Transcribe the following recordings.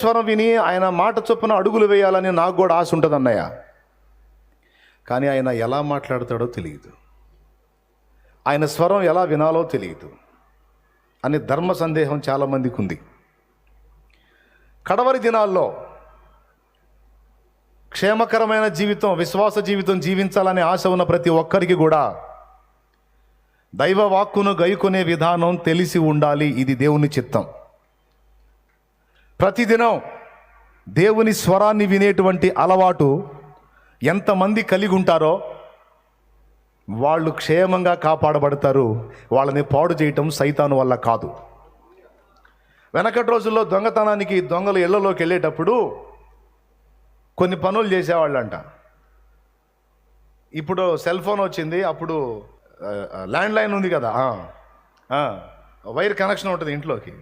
స్వరం విని ఆయన మాట చొప్పున అడుగులు వేయాలని నాకు కూడా ఆశ ఉంటుంది అన్నయ్య. కానీ ఆయన ఎలా మాట్లాడతాడో తెలియదు. ఆయన స్వరం ఎలా వినాలో తెలియదు. అని ధర్మ సందేహం చాలామందికి ఉంది. కడవరి దినాల్లో క్షేమకరమైన జీవితం విశ్వాస జీవితం జీవించాలనే ఆశ ఉన్న ప్రతి ఒక్కరికి కూడా దైవ వాక్కును గైకొనే విధానం తెలిసి ఉండాలి. ఇది దేవుని చిత్తం. ప్రతిదినం దేవుని స్వరాన్ని వినేటువంటి అలవాటు ఎంతమంది కలిగి ఉంటారో వాళ్ళు క్షేమంగా కాపాడబడతారు. వాళ్ళని పాడు చేయటం సైతాను వల్ల కాదు. వెనకటి రోజుల్లో దొంగతనానికి దొంగలు ఇళ్ళలోకి వెళ్ళేటప్పుడు కొన్ని పనులు చేసేవాళ్ళంట. ఇప్పుడు సెల్ ఫోన్ వచ్చింది అప్పుడు ల్యాండ్ లైన్ ఉంది కదా వైర్ కనెక్షన్ ఉంటుంది ఇంట్లోకి.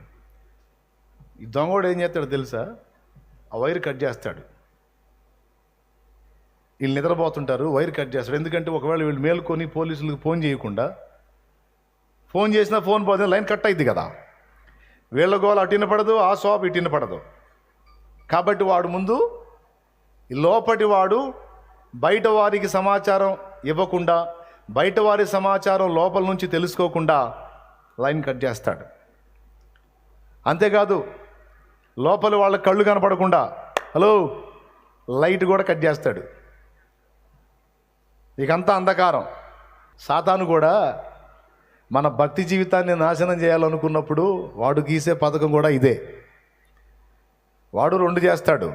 ఈ దొంగోడు ఏం చేస్తాడు తెలుసా? ఆ వైర్ కట్ చేస్తాడు. వీళ్ళు నిద్రపోతుంటారు వైర్ కట్ చేస్తాడు. ఎందుకంటే ఒకవేళ వీళ్ళు మేల్కొని పోలీసులకు ఫోన్ చేయకుండా ఫోన్ చేసినా ఫోన్ పోతే లైన్ కట్ అయింది కదా. వీళ్ళ గోల అటు పడదు ఆ షాప్ ఇటిన పడదు కాబట్టి వాడు ముందు ఈ లోపటి వాడు బయట వారికి సమాచారం ఇవ్వకుండా బయట వారి సమాచారం లోపల నుంచి తెలుసుకోకుండా లైన్ కట్ చేస్తాడు. అంతేకాదు లోపల వాళ్ళ కళ్ళు కనపడకుండా హలో లైట్ కూడా కట్ చేస్తాడు. ఇకంతా అంధకారం. సాతాను కూడా మన భక్తి జీవితాన్ని నాశనం చేయాలనుకున్నప్పుడు వాడు గీసే పథకం కూడా ఇదే. వాడు రెండు చేస్తాడు.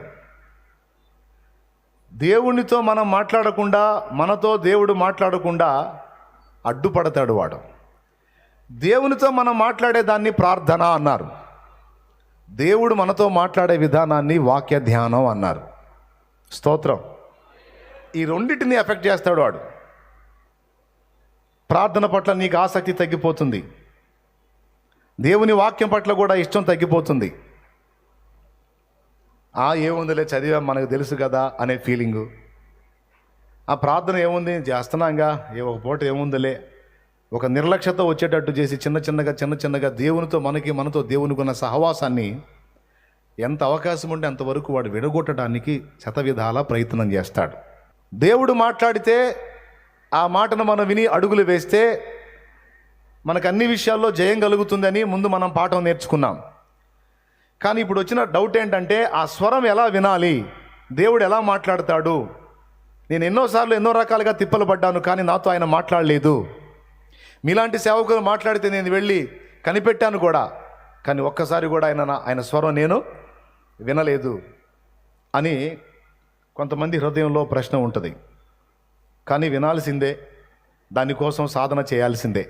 దేవునితో మనం మాట్లాడకుండా మనతో దేవుడు మాట్లాడకుండా అడ్డుపడతాడు వాడు. దేవునితో మనం మాట్లాడే దాన్ని ప్రార్థన అన్నారు. దేవుడు మనతో మాట్లాడే విధానాన్ని వాక్య ధ్యానం అన్నారు. స్తోత్రం. ఈ రెండింటిని ఎఫెక్ట్ చేస్తాడు వాడు. ప్రార్థన పట్ల నీకు ఆసక్తి తగ్గిపోతుంది. దేవుని వాక్యం పట్ల కూడా ఇష్టం తగ్గిపోతుంది. ఆ ఏముందిలే చదివా మనకు తెలుసు కదా అనే ఫీలింగు. ఆ ప్రార్థన ఏముంది? చేస్తున్నాంగా. ఏ ఒక పూట ఏముందిలే. ఒక నిర్లక్ష్యత వచ్చేటట్టు చేసి చిన్న చిన్నగా చిన్న చిన్నగా దేవునితో మనకి మనతో దేవునికి ఉన్న సహవాసాన్ని ఎంత అవకాశం ఉంటే అంతవరకు వాడు విడగొట్టడానికి శతవిధాల ప్రయత్నం చేస్తాడు. దేవుడు మాట్లాడితే ఆ మాటను మనం విని అడుగులు వేస్తే మనకు అన్ని విషయాల్లో జయం కలుగుతుందని ముందు మనం పాఠం నేర్చుకున్నాం. కానీ ఇప్పుడు వచ్చిన డౌట్ ఏంటంటే ఆ స్వరం ఎలా వినాలి? దేవుడు ఎలా మాట్లాడతాడు? నేను ఎన్నోసార్లు ఎన్నో రకాలుగా తిప్పలు పడ్డాను కానీ నాతో ఆయన మాట్లాడలేదు. మీలాంటి సేవకులు మాట్లాడితే నేను వెళ్ళి కనిపెట్టాను కూడా. కానీ ఒక్కసారి కూడా ఆయన నా- ఆయన స్వరం నేను వినలేదు అని కొంతమంది హృదయంలో ప్రశ్న ఉంటుంది. కానీ వినాల్సిందే దానికోసం సాధన చేయాల్సిందే.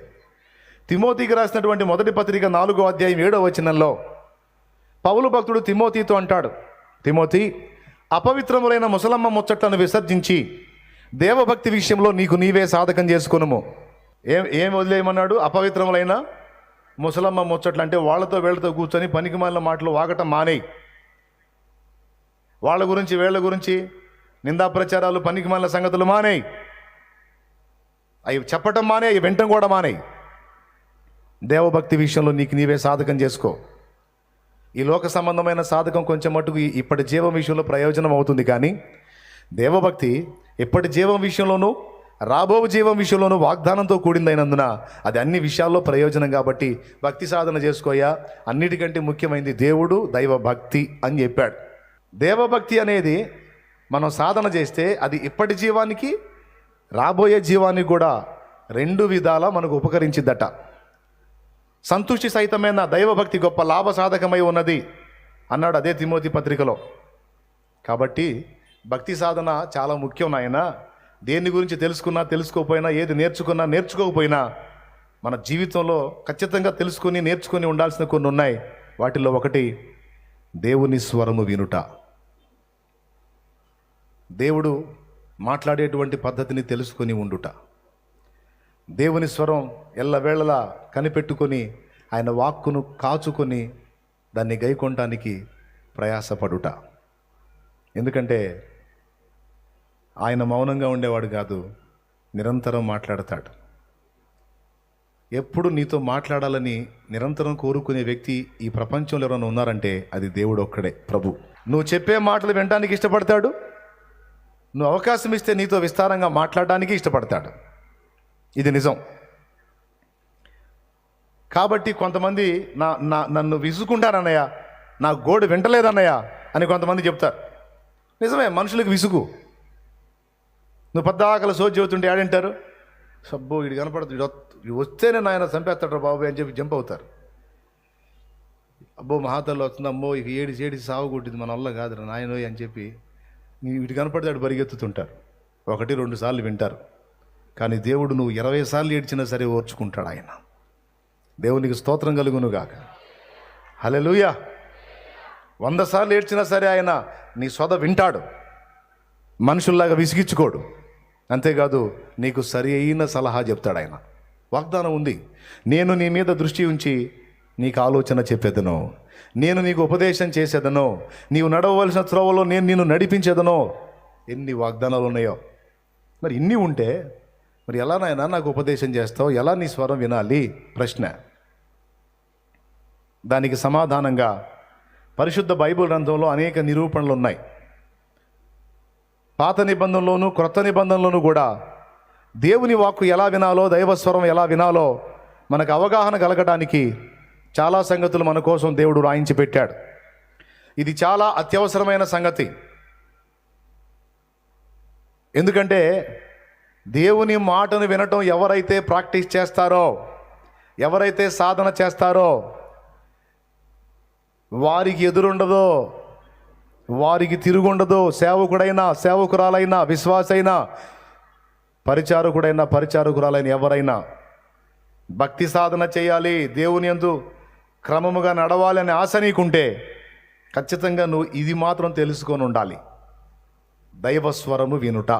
తిమోతికి రాసినటువంటి మొదటి పత్రిక నాలుగో అధ్యాయం ఏడో వచనంలో పౌలు భక్తుడు తిమోతితో అంటాడు తిమోతి అపవిత్రములైన ముసలమ్మ ముచ్చట్లను విసర్జించి దేవభక్తి విషయంలో నీకు నీవే సాధకం చేసుకునుము. ఏం ఏం వదిలేయమన్నాడు? అపవిత్రములైన ముసలమ్మ ముచ్చట్లు అంటే వాళ్ళతో వీళ్ళతో కూర్చొని పనికి మాలిన మాటలు వాగటం మానేయి. వాళ్ళ గురించి వీళ్ళ గురించి నిందా ప్రచారాలు పనికి మాలిన సంగతులు మానేయి. అవి చెప్పటం మానే అవి వింటం కూడా మానేయి. దేవభక్తి విషయంలో నీకు నీవే సాధకం చేసుకో. ఈ లోక సంబంధమైన సాధకం కొంచెం మటుకు ఈ- ఇప్పటి జీవం విషయంలో ప్రయోజనం అవుతుంది కానీ దేవభక్తి ఇప్పటి జీవం విషయంలోనూ రాబో జీవం విషయంలోనూ వాగ్దానంతో కూడిందైనందున అది అన్ని విషయాల్లో ప్రయోజనం కాబట్టి భక్తి సాధన చేసుకోయా అన్నిటికంటే ముఖ్యమైనది దేవుడు దైవ భక్తి అని చెప్పాడు. దేవభక్తి అనేది మనం సాధన చేస్తే అది ఇప్పటి జీవానికి రాబోయే జీవానికి కూడా రెండు విధాలా మనకు ఉపకరించిద్దట. సంతుష్టి సహితమైన దైవభక్తి గొప్ప లాభ సాధకమై ఉన్నది అన్నాడు అదే తిమోతి పత్రికలో. కాబట్టి భక్తి సాధన చాలా ముఖ్యం నాయన. దేని గురించి తెలుసుకున్నా తెలుసుకోకపోయినా ఏది నేర్చుకున్నా నేర్చుకోకపోయినా మన జీవితంలో ఖచ్చితంగా తెలుసుకొని నేర్చుకొని ఉండాల్సిన కొన్ని ఉన్నాయి. వాటిలో ఒకటి దేవుని స్వరము వినుట. దేవుడు మాట్లాడేటువంటి పద్ధతిని తెలుసుకొని ఉండుట. దేవుని స్వరం ఎల్లవేళలా కనిపెట్టుకొని ఆయన వాక్కును కాచుకొని దాన్ని గైకొనడానికి ప్రయాసపడుట. ఎందుకంటే ఆయన మౌనంగా ఉండేవాడు కాదు నిరంతరం మాట్లాడతాడు. ఎప్పుడు నీతో మాట్లాడాలని నిరంతరం కోరుకునే వ్యక్తి ఈ ప్రపంచంలో ఎవరైనా ఉన్నారంటే అది దేవుడు ఒక్కడే ప్రభు. నువ్వు చెప్పే మాటలు వినడానికి ఇష్టపడతాడు? నువ్వు అవకాశం ఇస్తే నీతో విస్తారంగా మాట్లాడడానికి ఇష్టపడతాడు. ఇది నిజం. కాబట్టి కొంతమంది నా నా నన్ను విసుకుంటారన్నయ్య నా గోడు వింటలేదన్నయ్య అని కొంతమంది చెప్తారు. నిజమే మనుషులకు విసుగు. నువ్వు పద్దాకల సోచి చెబుతుంటే ఆడింటారు సబ్బో ఇడు కనపడదు ఇడు వస్తేనే నాయన చంపేస్తాడు బాబు అని చెప్పి జంప్ అవుతారు. అబ్బో మహాతల్లో వస్తుంది. అమ్మో ఇక ఏడిసి ఏడిసి సాగు కొట్టింది మన వల్ల కాదురా నాయనోయ్ అని చెప్పి నీ ఇటు కనపడతాడు పరిగెత్తుతుంటారు. ఒకటి రెండు సార్లు వింటారు. కానీ దేవుడు నువ్వు ఇరవై సార్లు ఏడ్చినా సరే ఓర్చుకుంటాడు ఆయన. దేవునికి స్తోత్రం కలుగునుగాక. హలెలుయా వంద సార్లు ఏడ్చినా సరే ఆయన నీ సొద వింటాడు. మనుషుల్లాగా విసిగించుకోడు. అంతేకాదు నీకు సరి అయిన సలహా చెప్తాడు ఆయన. వాగ్దానం ఉంది. నేను నీ మీద దృష్టి ఉంచి నీకు ఆలోచన చెప్పేదనో. నేను నీకు ఉపదేశం చేసేదనో. నీవు నడవలసిన త్రోవలో నేను నిన్ను నడిపించేదనో. ఎన్ని వాగ్దానాలు ఉన్నాయో. మరి ఇన్ని ఉంటే మరి ఎలా నాయనా నాకు ఉపదేశం చేస్తావు? ఎలా నీ స్వరం వినాలి? ప్రశ్న. దానికి సమాధానంగా పరిశుద్ధ బైబిల్ గ్రంథంలో అనేక నిరూపణలు ఉన్నాయి పాత నిబంధనలోను క్రొత్త నిబంధనలోను కూడా దేవుని వాక్కు ఎలా వినాలో దైవస్వరం ఎలా వినాలో మనకు అవగాహన కలగడానికి చాలా సంగతులు మన కోసం దేవుడు రాయించి పెట్టాడు. ఇది చాలా అత్యవసరమైన సంగతి. ఎందుకంటే దేవుని మాటను వినటం ఎవరైతే ప్రాక్టీస్ చేస్తారో ఎవరైతే సాధన చేస్తారో వారికి ఎదురుండదో వారికి తిరుగుండదు. సేవకుడైనా సేవకురాలైనా విశ్వాసైనా పరిచారకుడైనా పరిచారకురాలైన ఎవరైనా భక్తి సాధన చేయాలి. దేవుని యందు క్రమముగా నడవాలని ఆశ నీకుంటే ఖచ్చితంగా నువ్వు ఇది మాత్రం తెలుసుకొని ఉండాలి. దైవస్వరము వినుట.